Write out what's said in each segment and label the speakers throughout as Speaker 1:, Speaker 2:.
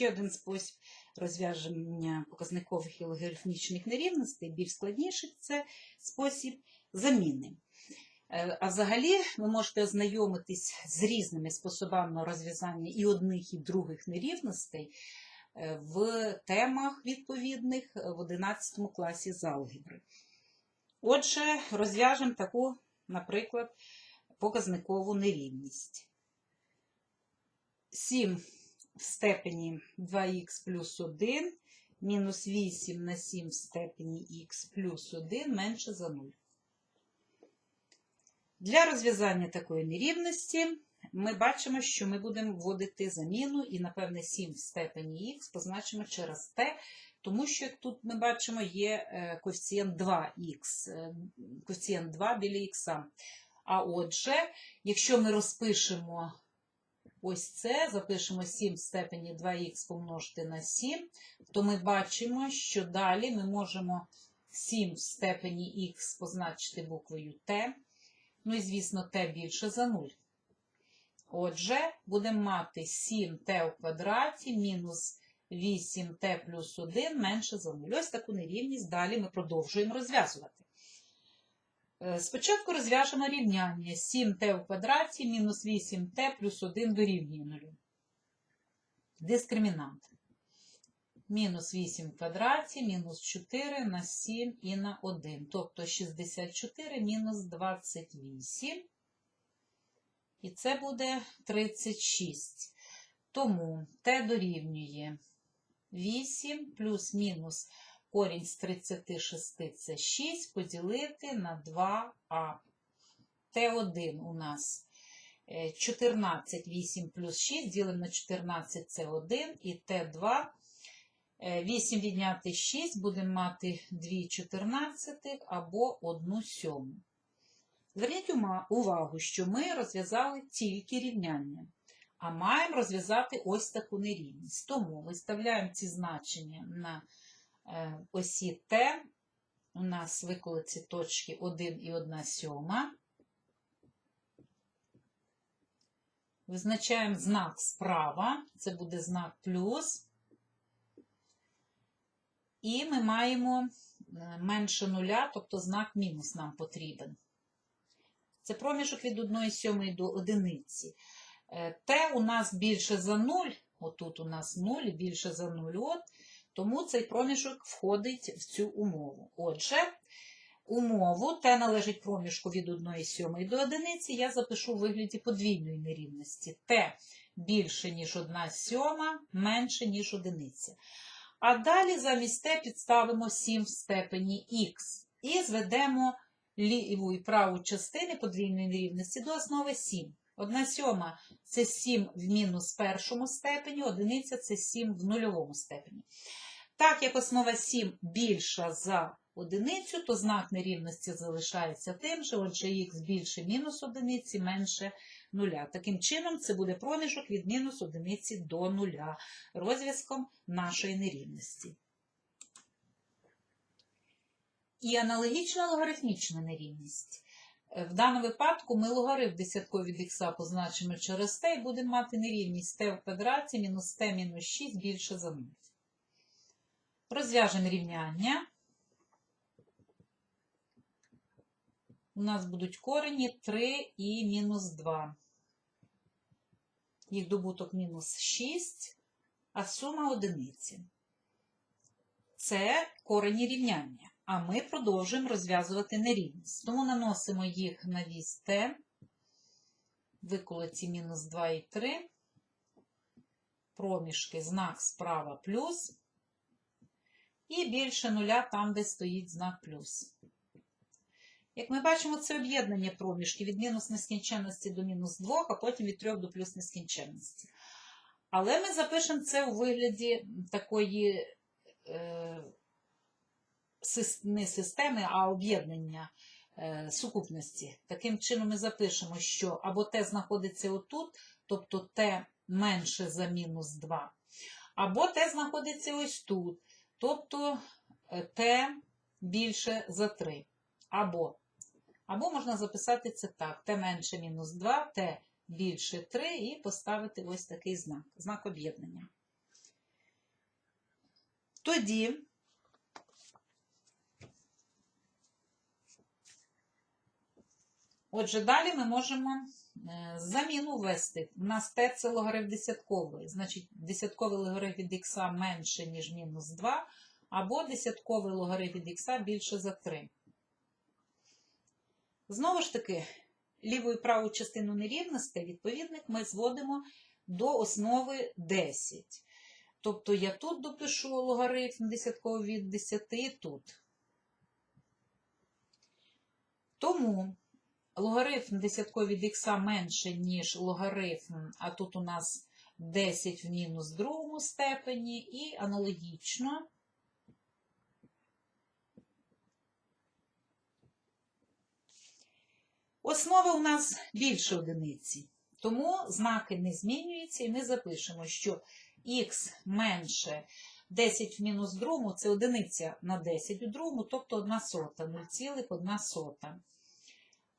Speaker 1: ще один спосіб розв'яження показникових і логарифмічних нерівностей, більш складніший це спосіб заміни. Е, А взагалі ви можете ознайомитись з різними способами розв'язання і одних, і других нерівностей е, в темах відповідних е, в 11 класі з алгебри. Отже, розв'яжемо таку, наприклад, показникову нерівність. 7 в степені 2х плюс 1 мінус 8 на 7 в степені х плюс 1 менше за 0. Для розв'язання такої нерівності ми бачимо, що ми будемо вводити заміну і, напевне, 7 в степені х позначимо через t, тому що, тут ми бачимо, є е, коефіцієнт 2х, е, коефіцієнт 2 біля х. А отже, якщо ми розпишемо ось це, запишемо 7 в степені 2х помножити на 7, то ми бачимо, що далі ми можемо 7 в степені х позначити буквою t, ну і, звісно, t більше за 0. Отже, будемо мати 7t у квадраті мінус 8t плюс 1 менше за 0. Ось таку нерівність далі ми продовжуємо розв'язувати. Е, Спочатку розв'яжемо рівняння 7t у квадраті мінус 8t плюс 1 дорівнює 0. Дискримінант. Мінус 8 в квадраті, мінус 4 на 7 і на 1. Тобто 64 мінус 28. І це буде 36. Тому t дорівнює 8 плюс-мінус корінь з 36 це 6 поділити на 2а. Т1 у нас е, 14, 8 плюс 6 ділимо на 14 це 1 і Т2 е, 8 відняти 6 будемо мати 2 чотирнадцятих або 1 сьому. Зверніть увагу, що ми розв'язали тільки рівняння, а маємо розв'язати ось таку нерівність. Тому виставляємо ці значення на е, осі Т. У нас виколиці точки 1 і 1 сьома. Визначаємо знак справа, це буде знак плюс. І ми маємо е, менше нуля, тобто знак мінус нам потрібен. Це проміжок від 1 сьомої до одиниці. Е, Т у нас більше за 0, отут у нас 0 більше за 0, от, тому цей проміжок входить в цю умову. Отже, умову Т належить проміжку від 1 до одиниці, я запишу в вигляді подвійної нерівності. Т більше, ніж 1 сьома, менше, ніж одиниця. А далі замість Т підставимо 7 в степені х і зведемо ліву і праву частини подвійної нерівності до основи 7. Одна сьома це 7 в мінус першому степені, одиниця це 7 в нульовому степені. Так як основа 7 більша за одиницю, то знак нерівності залишається тим же, отже х більше мінус одиниці, менше нуля. Таким чином, це буде проміжок від мінус одиниці до нуля розв'язком нашої нерівності. І аналогічна логарифмічна нерівність. Е, В даному випадку ми логарифм десятковий від х позначимо через t і будемо мати нерівність t в квадраті мінус t мінус 6 більше за 0. Розв'яжемо рівняння. У нас будуть корені 3 і мінус 2. Їх добуток мінус 6, а сума одиниці. Це корені рівняння. А ми продовжуємо розв'язувати нерівність. Тому наносимо їх на вісь t, виколиці мінус 2 і 3, проміжки знак справа плюс, і більше нуля там, де стоїть знак плюс. Як ми бачимо, це об'єднання проміжки від мінус нескінченності до мінус 2, а потім від 3 до плюс нескінченності. Але ми запишемо це у вигляді такої. Е, не системи, а об'єднання е, сукупності. Таким чином ми запишемо, що або t знаходиться отут, тобто t менше за мінус 2, або t знаходиться ось тут, тобто е, t більше за 3. Або, або можна записати це так: t менше мінус 2, t більше 3 і поставити ось такий знак, знак об'єднання. Тоді Отже, далі ми можемо е, заміну ввести. У нас t це логарифм десятковий. Значить, десятковий логарифм від х менше, ніж мінус 2, або десятковий логарифм від х більше за 3. Знову ж таки, ліву і праву частину нерівностей, відповідник, ми зводимо до основи 10. Тобто я тут допишу логарифм десятковий від 10 і тут. Тому логарифм десятковий від х менше, ніж логарифм, а тут у нас 10 в мінус другому степені, і аналогічно. Основа у нас більше одиниці, тому знаки не змінюються, і ми запишемо, що х менше 10 в мінус другому це одиниця на 10 у другому, тобто 1 сота, 0,1 сота.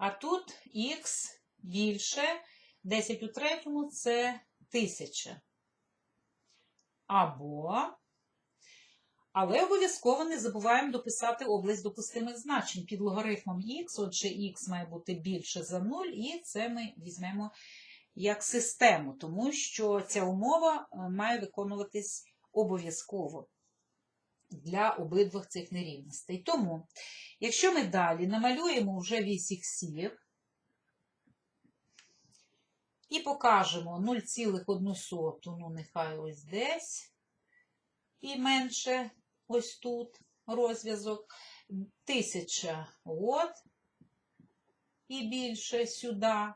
Speaker 1: А тут х більше 10 у третьому це 1000. Або, але обов'язково не забуваємо дописати область допустимих значень під логарифмом х, отже, х має бути більше за 0, і це ми візьмемо як систему, тому що ця умова е, має виконуватись обов'язково для обидвох цих нерівностей. Тому, якщо ми далі намалюємо вже вісь іксів і покажемо 0,1, ну нехай ось десь, і менше ось тут розв'язок, 1000 от, і більше сюди.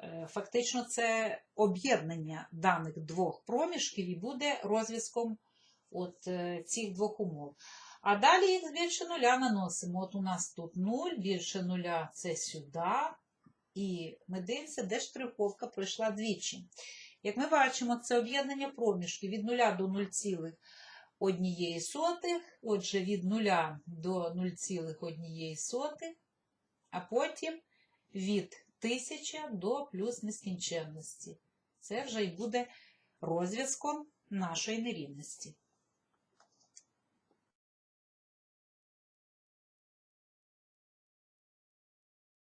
Speaker 1: Е, Фактично, це об'єднання даних двох проміжків і буде розв'язком от е, цих двох умов. А далі їх більше нуля наносимо. От у нас тут 0, більше нуля це сюди. І ми дивимося, де штриховка пройшла двічі. Як ми бачимо, це об'єднання проміжків від 0 до 0,1, отже, від 0 до 0,1, а потім від 1000 до плюс нескінченності. Це вже й буде розв'язком нашої нерівності.